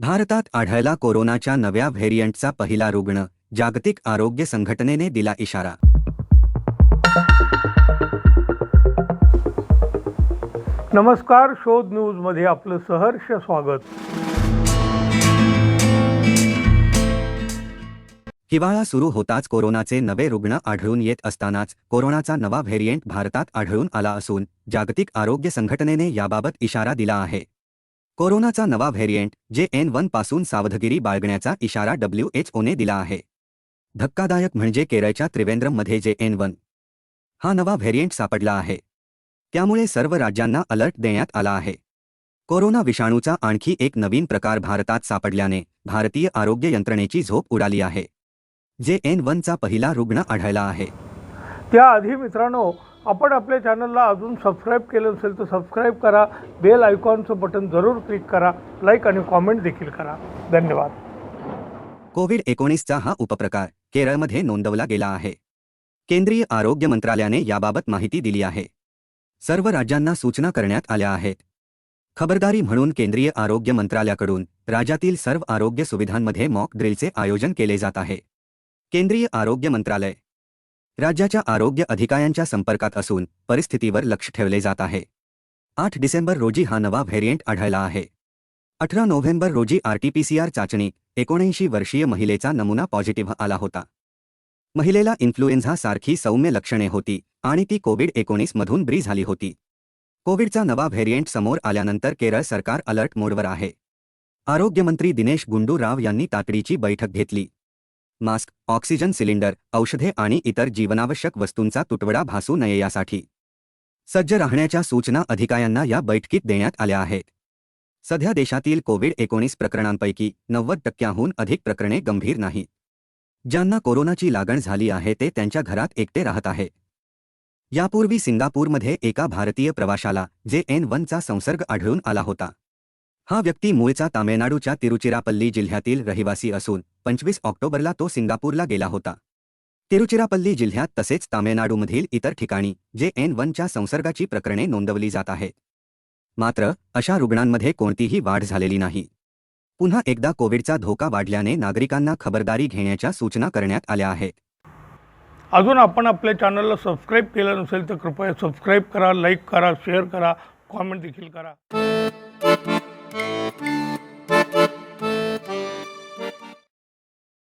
भारतात आढळला कोरोनाच्या नव्या व्हेरियंटचा पहिला रुग्ण जागतिक आरोग्य संघटनेने दिला इशारा. नमस्कार शोध न्यूजमध्ये आपलं सहर्ष स्वागत. हिवाळा सुरू होताच कोरोनाचे नवे रुग्ण आढळून येत असतानाच कोरोनाचा नवा व्हेरियंट भारतात आढळून आला असून जागतिक आरोग्य संघटनेने याबाबत इशारा दिला आहे. कोरोनाचा नवा व्हेरियंट जे एन वनपासून सावधगिरी बाळगण्याचा इशारा डब्ल्यू एच ओने दिला आहे. धक्कादायक म्हणजे केरळच्या त्रिवेंद्रममध्ये जे एन वन हा नवा व्हेरियंट सापडला आहे. त्यामुळे सर्व राज्यांना अलर्ट देण्यात आला आहे. कोरोना विषाणूचा आणखी एक नवीन प्रकार भारतात सापडल्याने भारतीय आरोग्य यंत्रणेची झोप उडाली आहे. जे एन वनचा पहिला रुग्ण आढळला आहे. त्याआधी मित्रांनो आपण आपल्या चॅनलला अजून सबस्क्राईब केलं नसेल तर सबस्क्राईब करा बेल आयकॉनचं बटन जरूर क्लिक करा लाईक आणि कॉमेंट देखील करा. धन्यवाद. कोविड एकोणीसचा हा उपप्रकार केरळमध्ये नोंदवला गेला आहे. केंद्रीय आरोग्य मंत्रालयाने याबाबत माहिती दिली आहे. सर्व राज्यांना सूचना करण्यात आल्या आहेत. खबरदारी म्हणून केंद्रीय आरोग्य मंत्रालयाकडून राज्यातील सर्व आरोग्य सुविधांमध्ये मॉक ड्रिलचे आयोजन केले जात आहे. केंद्रीय आरोग्य मंत्रालय. राज्याच्या आरोग्य अधिकाऱ्यांच्या संपर्कात असून परिस्थितीवर लक्ष ठेवले जात आहे. आठ डिसेंबर रोजी हा नवा व्हेरियंट आढळला आहे. अठरा नोव्हेंबर रोजी आरटीपीसीआर चाचणी एकोणऐंशी वर्षीय महिलेचा नमुना पॉझिटिव्ह आला होता. महिलेला इन्फ्लुएन्झा सारखी सौम्य लक्षणे होती आणि ती कोविड एकोणीसमधून ब्री झाली होती. कोविडचा नवा व्हेरियंट समोर आल्यानंतर केरळ सरकार अलर्ट मोडवर आहे. आरोग्यमंत्री दिनेश गुंडू राव यांनी तातडीची बैठक घेतली. मास्क ऑक्सिजन सिलेंडर औषधे आणि इतर जीवनावश्यक वस्तूंचा तुटवडा भासू नये यासाठी. सज्ज राहण्याच्या सूचना अधिकाऱ्यांना या बैठकीत देण्यात आल्या आहेत. सध्या देशातील कोविड एकोणीस प्रकरणांपैकी नव्वद टक्क्याहून अधिक प्रकरणे गंभीर नाहीत. ज्यांना कोरोनाची लागण झाली आहे ते त्यांच्या घरात एकटे राहत आहे. यापूर्वी सिंगापूरमध्ये एका भारतीय प्रवाशाला जे एन वनचा संसर्ग आढळून आला होता. हा व्यक्ती मूळचा तामिळनाडूच्या तिरुचिरापल्ली जिल्ह्यातील रहिवासी असून पंचवीस ऑक्टोबरला तो सिंगापूरला गेला होता. तिरुचिरापल्ली जिल्ह्यात तसेच तामिळनाडूमधील इतर ठिकाणी जे एन वनच्या संसर्गाची प्रकरणे नोंदवली जात आहेत. मात्र अशा रुग्णांमध्ये कोणतीही वाढ झालेली नाही. पुन्हा एकदा कोविडचा धोका वाढल्याने नागरिकांना खबरदारी घेण्याच्या सूचना करण्यात आल्या आहेत. अजून आपण आपल्या चॅनलला सबस्क्राईब केलं नसेल तर कृपया सबस्क्राईब करा लाईक करा शेअर करा कॉमेंट देखील करा.